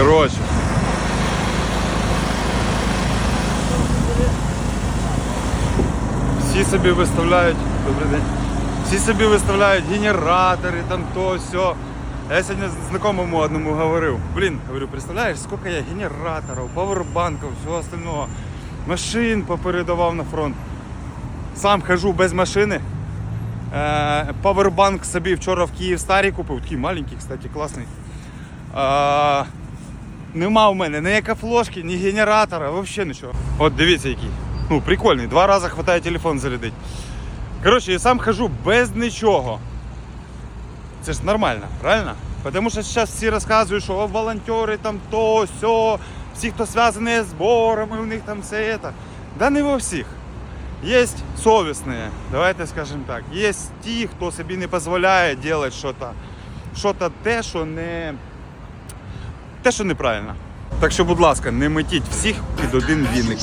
Коротше. Всі собі виставляють. Добрий день. Всі собі виставляють генератори, там то все. Я сьогодні знакомому одному говорив, блін, говорю, представляєш, скільки я генераторів, павербанків, всього остального, машин попередавав на фронт. Сам хожу без машини. Е, Павербанк собі вчора в Київ старий купив, такий маленький, кстати, класний. Нема в мене ні екофлошки, ні генератора, взагалі нічого. От дивіться який. Ну, прикольний. Два рази хватає телефон зарядити. Коротше, я сам хожу без нічого. Це ж нормально, правильно? Тому що зараз всі розказують, що волонтери там то, сьо, всі, хто зв'язані з зборами, у них там все це. Да не во всіх. Є совісні, давайте скажемо так. Є ті, хто собі не дозволяє робити щось, щось те, що не те, що неправильно. Так що, будь ласка, не метіть всіх під один віник.